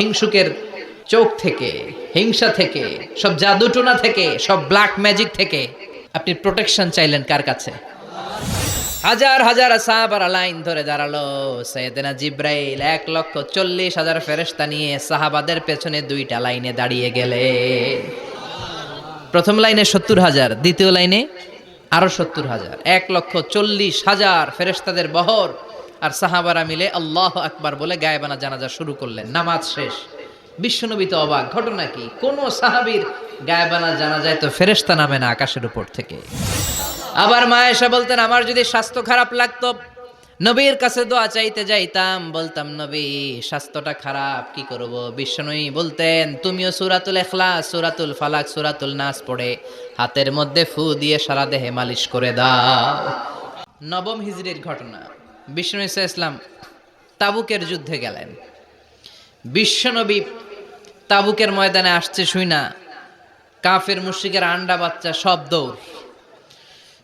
হিংসুকের চোখ থেকে, হিংসা থেকে, সব জাদুটোনা থেকে, সব ব্ল্যাক ম্যাজিক থেকে আপনি প্রোটেকশন চাইলেন কার কাছে? হাজার হাজার সাহাবারা লাইন ধরে দাঁড়াল সৈয়দনা জিব্রাইল। এক লক্ষ চল্লিশ হাজার ফেরেস্তা নিয়ে সাহাবাদের পেছনে দুইটা লাইনে দাঁড়িয়ে গেলে। প্রথম লাইনে সত্তর হাজার, দ্বিতীয় লাইনে আরও সত্তর হাজার। এক লক্ষ চল্লিশ হাজার ফেরেস্তাদের বহর আর সাহাবারা মিলে আল্লাহ আকবার বলে গায়েবানা জানাজা শুরু করলেন। নামাজ শেষ। বিশ্বনবী তো অবাক। ঘটনা কি? কোন সাহাবীর গায়েবানা জানা যায় তো ফেরেস্তা নামে না আকাশের উপর থেকে। আবার মা এসে বলতেন, আমার যদি স্বাস্থ্য খারাপ লাগতো, নবীর কাছে দোয়া চাইতে যাইতাম। বলতাম, নবী, স্বাস্থ্যটা খারাপ, কি করব? বিশ্বনবী বলতেন, তুমিও সুরাতুল এখলাস সুরাতুল ফালাক, সুরাতুল নাস পড়ে হাতের মধ্যে ফু দিয়ে সারা দেহে মালিশ করে দাও। নবম হিজড়ির ঘটনা। সাল্লাল্লাহু ইসলাম তাবুকের যুদ্ধে গেলেন। বিশ্বনবী তাবুকের ময়দানে আসছে শুই না। কাফের, মুশরিকের আন্ডা বাচ্চা সব দৌড়।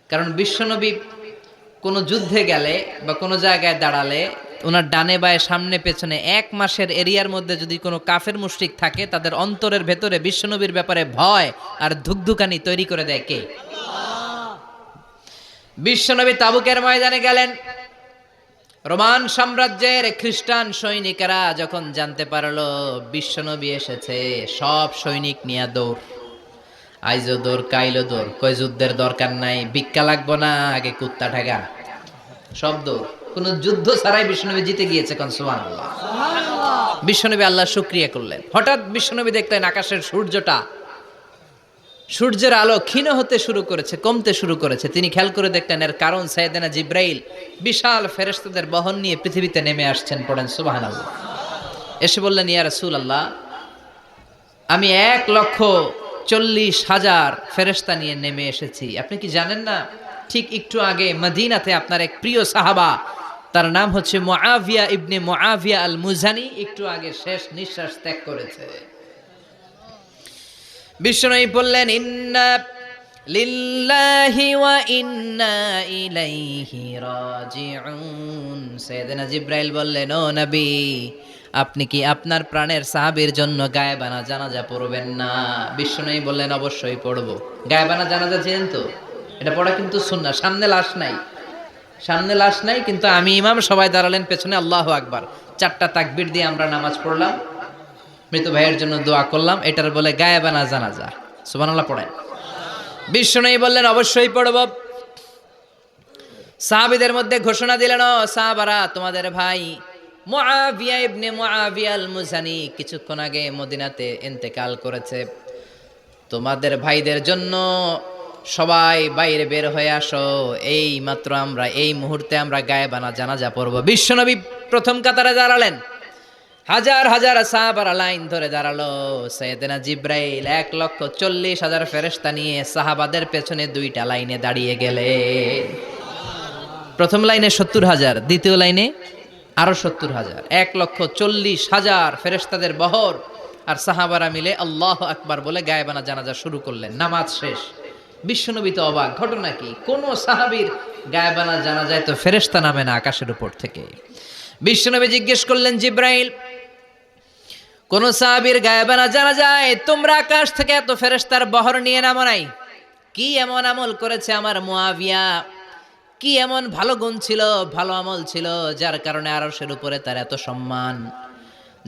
কারণ বিশ্বনবী কোনো যুদ্ধে গেলে বা কোনো জায়গায় দাঁড়ালে ওনার ডানে বায়ে সামনে পেছনে এক মাসের এরিয়ার মধ্যে যদি কোনো কাফের, মুশরিক থাকে, তাদের অন্তরের ভেতরে বিশ্বনবীর ব্যাপারে ভয় আর ধুকধুকানি তৈরি করে দেয় কে? বিশ্বনবী তাবুকের ময়দানে গেলেন। রোমান সাম্রাজ্যের খ্রিস্টান সৈনিকেরা যখন জানতে পারল বিশ্বনবী এসেছে সব সৈনিক নিয়ে দৌড়। আইজো দৌড় কাইলো দৌড় কই যুদ্ধের দরকার নাই ভিক্ষা লাগবো না আগে কুত্তা ঠেকা। সব দৌড়। কোন যুদ্ধ ছাড়াই বিশ্বনবী জিতে গিয়েছে কোন সুবহান বিশ্বনবী আল্লাহ শুক্রিয়া করলেন। হঠাৎ বিশ্বনবী দেখলেন আকাশের সূর্যটা সূর্যের আলো ক্ষীণ হতে শুরু করেছে, কমতে শুরু করেছে। তিনি খেয়াল করে দেখলেন এর কারণ সাইয়েদেনা জিব্রাইল বিশাল ফেরেশতাদের বহন নিয়ে পৃথিবীতে নেমে আসছেন পড়েন সুবাহান এসে বললেন, ইয়া রাসূল আল্লাহ আমি এক লক্ষ চল্লিশ হাজার ফেরেশতা নিয়ে নেমে এসেছি। আপনি কি জানেন না, ঠিক একটু আগে মদিনাতে আপনার এক প্রিয় সাহাবা, তার নাম হচ্ছে মুআবিয়া ইবনে মুআবিয়া আল মুজানি একটু আগে শেষ নিঃশ্বাস ত্যাগ করেছে। বিষ্ণু বললেন, ইন্না লিল্লাহি ওয়া ইন্না ইলাইহি রাজিউন। সাইয়েদনা জিব্রাইল বললেন, ও নবী, আপনি কি আপনার প্রাণের সাহাবীর জন্য গায়েবানা জানাজা পড়বেন না? বিষ্ণু বললেন, অবশ্যই পড়ব। গায়েবানা জানাজা চেনেন তো? এটা পড়া কিন্তু সুন্নাহ, সামনে লাশ নাই। সামনে লাশ নাই, কিন্তু আমি ইমাম সবাই দাঁড়ালেন পেছনে, আল্লাহ আকবার। চারটা তাকবির দিয়ে আমরা নামাজ পড়লাম। মৃত ভাইয়ের জন্য দোয়া করলাম। এটার বলে গায়েবানা জানাজা। সুবহানাল্লাহ, পড়েন। বিষ্ণু বললেন, অবশ্যই পড়ব। সাহাবিদের মধ্যে ঘোষণা দিলেন সাহাবারা, তোমাদের ভাই মুআবিয়া ইবনে মুআবিয়া আল মুজানি কিছুক্ষণ আগে মদিনাতে ইন্তেকাল করেছে। তোমাদের ভাইদের জন্য সবাই বাইরে বের হয়ে আসো। এই মাত্র আমরা, এই মুহূর্তে আমরা গায়েবানা জানাজা পড়ব। বিশ্বনবী প্রথম কাতারে দাঁড়ালেন। হাজার হাজার সাহাবারা লাইন ধরে দাঁড়াল। সৈয়দনা জিব্রাইল এক লক্ষ চল্লিশ হাজার ফেরেস্তা নিয়ে সাহাবাদের পেছনে দুইটা লাইনে দাঁড়িয়ে গেলে। প্রথম লাইনে সত্তর হাজার, দ্বিতীয় লাইনে আরও সত্তর হাজার। এক লক্ষ চল্লিশ হাজার ফেরেস্তাদের বহর আর সাহাবারা মিলে আল্লাহ আকবার বলে গায়েবানা জানাজা শুরু করলেন। নামাজ শেষ। বিশ্বনবী তো অবাক। ঘটনা কি? কোন সাহাবীর গায়েবানা জানা যায় তো ফেরেস্তা নামে না আকাশের উপর থেকে। বিশ্বনবী জিজ্ঞেস করলেন, জিব্রাইল কোন সাহাবীর গায়েবানা জানা যায়, তোমরা আকাশ থেকে এত ফেরেস্তার বহর নিয়ে নামো নাই। কি এমন আমল করেছে আমার মুয়াবিয়া কি এমন ভালো গুণ ছিল, ভালো আমল ছিল, যার কারণে আরশের উপরে তার এত সম্মান?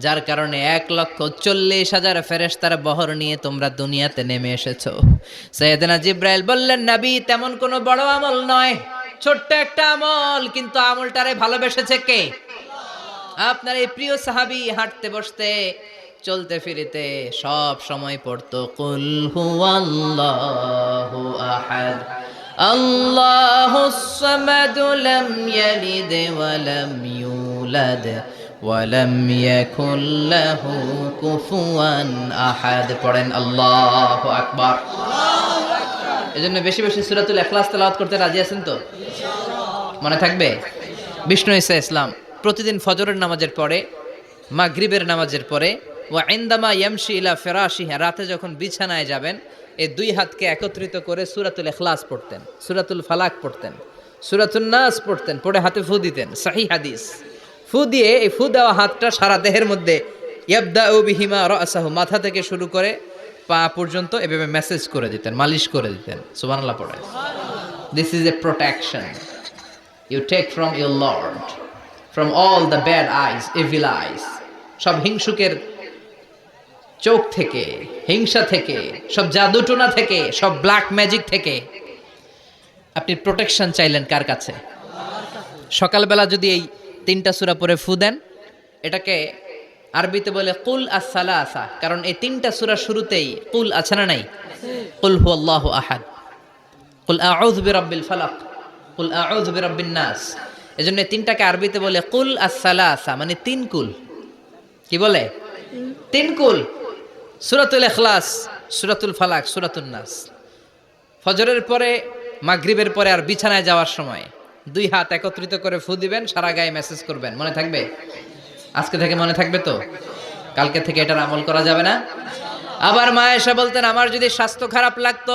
যার কারণে এক লক্ষ চল্লিশ হাজার ফেরেস্তার বহর নিয়ে তোমরা দুনিয়াতে নেমে এসেছ। সৈয়দনা জিব্রাইল বললেন, নবী, তেমন কোনো বড় আমল নয়। ছোট্ট একটা আমল, কিন্তু আমলটারে ভালোবেসেছে কে? আপনার এই প্রিয় সাহাবি হাঁটতে, বসতে, চলতে, ফিরিতে সব সময় পড়তো, কুল হুয়াল্লাহু আহাদ আল্লাহু সামাদ লাম ইয়ালিদ ওয়া লাম ইউলাদ ওয়া লাম ইয়াকুল লাহু কুফুয়ান আহাদ। পড়েন আল্লাহু আকবার। এজন্য বেশি বেশি সূরাতুল ইখলাস তেলাওয়াত করতে রাজি আছেন তো? মনে থাকবে? বিষ্ণু ইসা ইসলাম। প্রতিদিন ফজরের নামাজের পরে, মাগরিবের নামাজের পরে ও আইন্দামা ইয়ামশি ইলা ফেরাশি রাতে যখন বিছানায় যাবেন, এই দুই হাতকে একত্রিত করে সুরাতুল এখলাস পড়তেন, সুরাতুল ফালাক পড়তেন সুরাতুল নাস পড়তেন, পড়ে হাতে ফু দিতেন সাহি হাদিস। ফু দিয়ে এই ফু দেওয়া হাতটা সারা দেহের মধ্যে ইয়াবদা ও বিহিমা রাসাহু, মাথা থেকে শুরু করে পা পর্যন্ত এভাবে মেসেজ করে দিতেন, মালিশ করে দিতেন। সুবহানাল্লাহ পড়ে। This is a protection you take from your lord from all the bad eyes evil eyes সব হিংসুকের চোখ থেকে, হিংসা থেকে, সব জাদুটোনা থেকে, সব ব্ল্যাক ম্যাজিক থেকে। আপনি প্রোটেকশন চাইলেন কার কাছে? সকালবেলা যদি এই তিনটা সূরা পরে ফু দেন, এটাকে আরবিতে বলে কুল আসসালা আসা কারণ এই তিনটা সূরা শুরুতেই কুল আছে না নাই? কুল হু আল্লাহ আহাদ। কুল আউযু বিরাব্বিল ফালাক, কুল আউযু বিরাব্বিন নাস। এজন্য তিনটাকে আরবিতে বলে কুল আসসালা আসা মানে তিন কুল। কি বলে? তিন কুল। সূরাতুল ইখলাস, সুরাতুল ফালাক, সূরাতুন নাস। ফজরের পরে, মাগরিবের পরে আর বিছানায় যাওয়ার সময় দুই হাত একত্রিত করে ফু দিবেন, সারা গায়ে মেসেজ করবেন। মনে থাকবে? আজকে থেকে মনে থাকবে তো? কালকে থেকে এটার আমল করা যাবে না? আবার মা এসে বলতেন, আমার যদি স্বাস্থ্য খারাপ লাগতো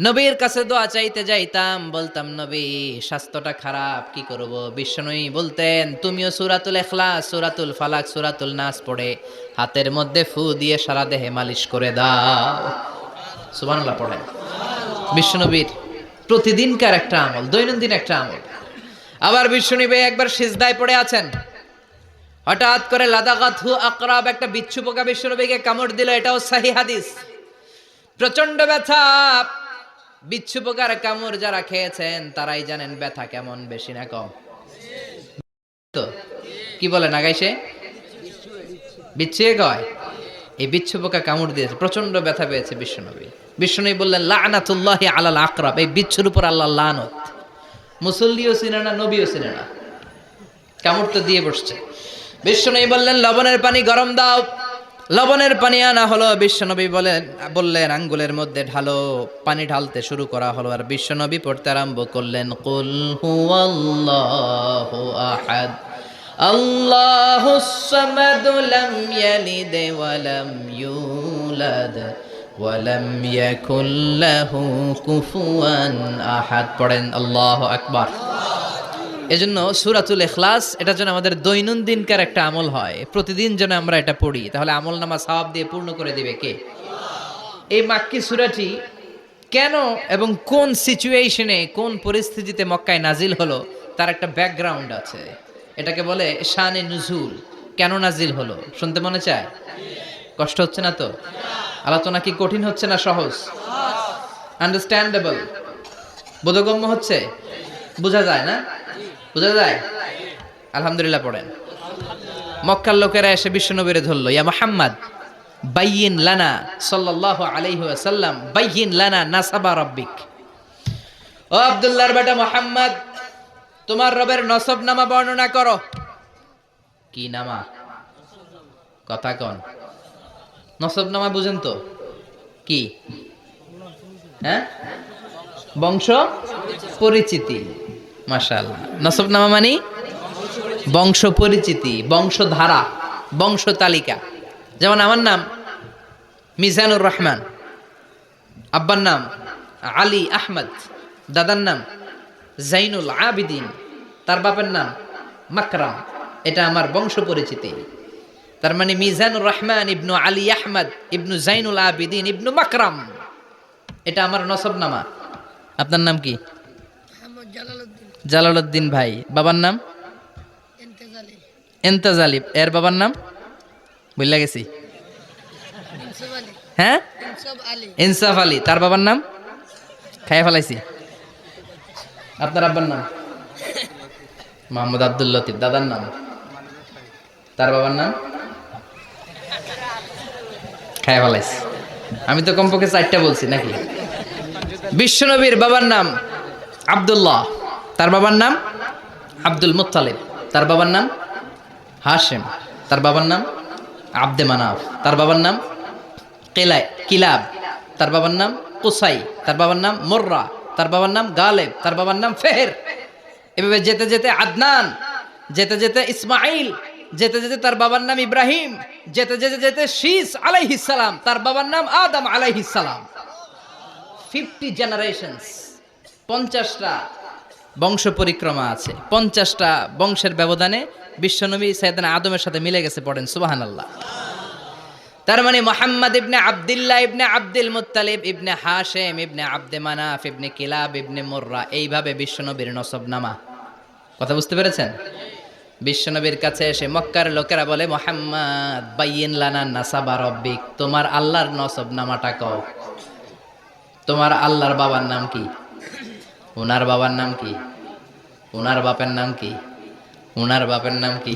নবীর কাছে দোয়া চাইতে যাইতাম, বলতাম, নবী, স্বাস্থ্যটা খারাপ, কি করব? বিশ্বনয়ী বলতেন, তুমিও সুরাতুল এখলাস সুরাতুল ফালাক, সুরাতুল নাস পড়ে, হাতের মধ্যে ফু দিয়ে সারা দেহে মালিশ করে দাও। সুবহানাল্লাহ, পড়েন। বিশ্বনবীর প্রতিদিনকার একটা আমল, দৈনন্দিন একটা আমল। আবার বিশ্বনবী একবার সিজদায় পড়ে আছেন। হঠাৎ করে, লাদাগাত হু আকরাব একটা বিচ্ছু পোকা বিশ্বনবীকে কামড় দিল, এটাও সাহি হাদিস। প্রচণ্ড ব্যথা বিচ্ছু পোকার কামড় যারা খেয়েছেন, তারাই জানেন ব্যথা কেমন বেশি না কম। তো, কি বলে না গাইছে বিচ্ছিয়ে কয়? এই বিচ্ছু পোকা কামড় দিয়েছে প্রচণ্ড ব্যথা পেয়েছে বিশ্বনবী। বিশ্বনবী বললেন, লানাতুল্লাহ আলাল আকরাব এই বিচ্ছুর উপর আল্লাহ লানত। মুসল্লিও চিনে না, নবীও চিনে না। কামড় তো দিয়ে বসছে। বিশ্বনবী বললেন, লবণের পানি গরম দাও। লবণের পানি আনা হলো। বিশ্বনবী বলেন বললেন, আঙ্গুলের মধ্যে ঢালো, পানি ঢালতে শুরু করা হলো। আর বিশ্বনবী পড়তে আরম্ভ করলেন, কুল হুয়াল্লাহু আহাদ আল্লাহুস সামাদ লাম ইয়ালিদ ওয়া লাম ইউলাদ ওয়া লাম ইয়াকুল লাহু কুফুয়ান আহাদ। পড়েন, আল্লাহু আকবার। এজন্য সুরাতুল এখলাস এটা যেন আমাদের দৈনন্দিনকার একটা আমল হয়। প্রতিদিন যেন আমরা এটা পড়ি। তাহলে আমল নামা সওয়াব দিয়ে পূর্ণ করে দিবে কে? এই মাক্কি সুরাটি কেন এবং কোন সিচুয়েশনে কোন পরিস্থিতিতে মক্কায় নাজিল হলো, তার একটা ব্যাকগ্রাউন্ড আছে। এটাকে বলে শানে নুজুল। কেন নাজিল হলো? শুনতে মনে চায়? কষ্ট হচ্ছে না তো? আলোচনা কি কঠিন হচ্ছে না সহজ? আন্ডারস্ট্যান্ডেবল বোধগম্য হচ্ছে? বোঝা যায় না? বোঝা যায়? আলহামদুলিল্লাহ পড়েন। মক্কার লোকেরা এসে বিশ্বনবীরে ধরলো, ইয়া মোহাম্মদ, বাইয়িন লানা সাল্লাল্লাহু আলাইহি ওয়াসাল্লাম, বাইয়িন লানা নাসাবা রাব্বিক। ও আব্দুল্লাহর বেটা মোহাম্মদ, তোমার রবের নসব নামা বর্ণনা করো। কি নামা? কথা কন। নসব নামা বুঝেন তো? কি? হ্যাঁ? বংশ? পরিচিতি। মাশাআল্লাহ। নসব নামা মানে? বংশ পরিচিতি বংশধারা বংশ তালিকা যেমন আমার নাম মিজানুর রহমান, আব্বার নাম আলী আহমদ, দাদার নাম জাইনুল আবিদিন, তার বাপের নাম মাকরাম। এটা আমার বংশ পরিচিতি তার মানে মিজানুর রহমান ইবনু আলী আহমদ, ইবনু জাইনুল আবিদিন, ইবনু মাকরাম। এটা আমার নসব নামা আপনার নাম কি? জালালউদ্দিন ভাই। বাবার নাম? এন্তাজ এর বাবার নাম? বুঝলা গেছি। হ্যাঁ? ইনসাফ আলী। তার বাবার নাম? খাইয়া ফেলাইছি। আপনার আব্বার নাম? মোহাম্মদ আব্দুল লতিফ। দাদার নাম? তার বাবার নাম? খাইয়া ফেলাইছি। আমি তো কমপক্ষে চারটা বলছি নাকি? বিশ্বনবীর বাবার নাম আব্দুল্লাহ। তার বাবার নাম আব্দুল মুত্তালিব তার বাবার নাম হাশেম তার বাবার নাম আব্দে মানাফ তার বাবার নাম কেলাই কিলাব তার বাবার নাম কুসাই তার বাবার নাম মোর্রা তার বাবার নাম গালেব তার বাবার নাম ফেহের এভাবে যেতে যেতে আদনান যেতে যেতে ইসমাইল যেতে যেতে তার বাবার নাম ইব্রাহিম যেতে যেতে যেতে শীস আলাইহিসালাম তার বাবার নাম আদম আলাইহিসালাম ফিফটি জেনারেশনস পঞ্চাশটা বংশ পরিক্রমা আছে। পঞ্চাশটা বংশের ব্যবধানে বিশ্বনবী সৈয়দানা আদমের সাথে মিলে গেছে পড়েন সুবাহান আল্লাহ তার মানে মোহাম্মদ ইবনে আবদুল্লাহ ইবনে আব্দুল মুত্তালিব, ইবনে হাশেম, ইবনে আব্দে মানাফ, ইবনে কিলাব, ইবনে মোর্রা এইভাবে বিশ্বনবীর নসবনামা। কথা বুঝতে পেরেছেন? বিশ্বনবীর কাছে এসে মক্কার লোকেরা বলে, মোহাম্মদ, বাইয়েন লানা নাসাবা রব্বিক, তোমার আল্লাহর নসব নামাটা কও। তোমার আল্লাহর বাবার নাম কি? ওনার বাবার নাম কি? ওনার বাপের নাম কি? ওনার বাপের নাম কি?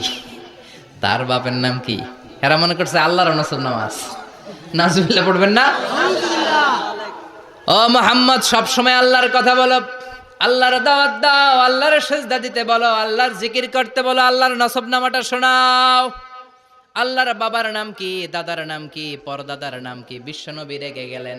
তার বাপের নাম কি? এরা মনে করছে আল্লাহর নসব নামাজ। নাজুবিল্লা পড়বেন না? ও মোহাম্মদ, সবসময় আল্লাহর কথা বলো। আল্লাহর দাওয়াত দাও, আল্লাহর সেজদা দিতে বলো, আল্লাহর জিকির করতে বলো, আল্লাহর নসব নামাটা শোনাও। আল্লাহর বাবার নাম কি, দাদার নাম কি, পরদাদার নাম কি, বিশ্বনবী রেগে গেলেন।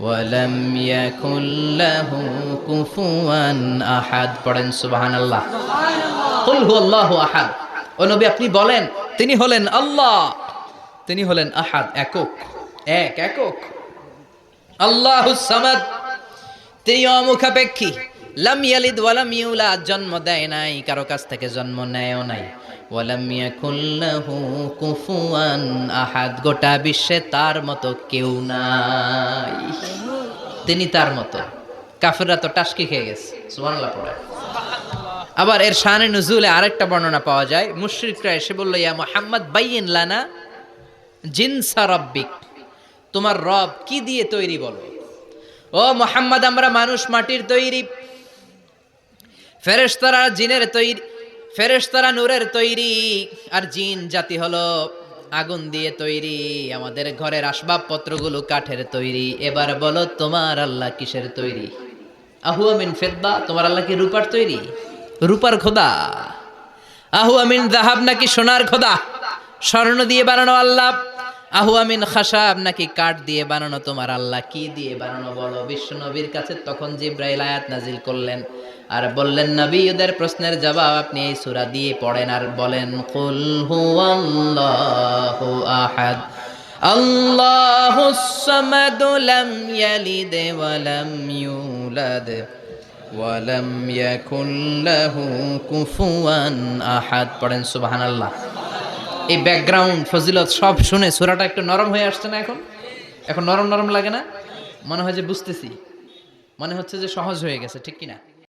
ওয়া লাম ইয়াকুল লাহু কুফুয়ান আহাদ পড়েন সুবহানাল্লাহ। কুল হুয়াল্লাহু আহাদ ও নবী, আপনি বলেন, তিনি হলেন আল্লাহ। তিনি হলেন আহাদ, একক। এক, একক। আল্লাহ সামাদ। তিনি অমুখাপেক্ষী। লাম ইয়ালিদ ওয়ালাম ইউলাদ। জন্ম দেয় নাই, কারও কাছ থেকে জন্ম নেয়ও নাই। ওয়ালাম ইয়াকুল্লাহু কুফুয়ান আহাদ। গোটা বিশ্বে তার মতো কেউ নাই। তিনি তার মতো। কাফেররা তো টাসকি খেয়ে গেছে। আবার এর শানে নজুলে আরেকটা বর্ণনা পাওয়া যায়। মুশরিকরা এসে বলল, ইয়া মুহাম্মদ, বাইয়িন লানা জিনসা রব্বিক। তোমার রব কি দিয়ে তৈরি বলো? ও মোহাম্মদ, আমরা মানুষ মাটির তৈরি। ফেরেশতারা জিনের তৈরি ফেরেশতারা নূরের তৈরি, আর জিন জাতি হলো আগুন দিয়ে তৈরি। আমাদের ঘরের আসবাবপত্রগুলো কাঠের তৈরি। এবার বলো, তোমার আল্লাহ কিসের তৈরি? আহু আমিন ফেদবা তোমার আল্লাহ কি রূপার তৈরি? রূপার খোদা। আহু আমিন জাহাব নাকি সোনার খোদা? স্বর্ণ দিয়ে বানানো আল্লাহ। আহু আমিন খাসাব নাকি কাঠ দিয়ে বানানো তোমার আল্লাহ? কি দিয়ে বানানো বলো? বিশ্ব নবীর কাছে তখন জিব্রাইল আয়াত নাজিল করলেন আর বললেন নবী ওদের প্রশ্নের জবাব আপনি এই সূরা দিয়ে পড়েন আর বলেন, কুল হুয়াল্লাহু আহাদ, আল্লাহুস সামাদ লাম ইয়ালিদ ওয়া লাম ইউলাদ ওয়ালাম ইয়াকুন লাহু কুফুয়ান আহাদ। পড়েন সুবহানাল্লাহ। এই ব্যাকগ্রাউন্ড ফজিলত সব শুনে সুরাটা একটু নরম হয়ে আসছে না এখন? এখন নরম নরম লাগে না? মনে হয় যে বুঝতেছি। মনে হচ্ছে যে সহজ হয়ে গেছে, ঠিক কি না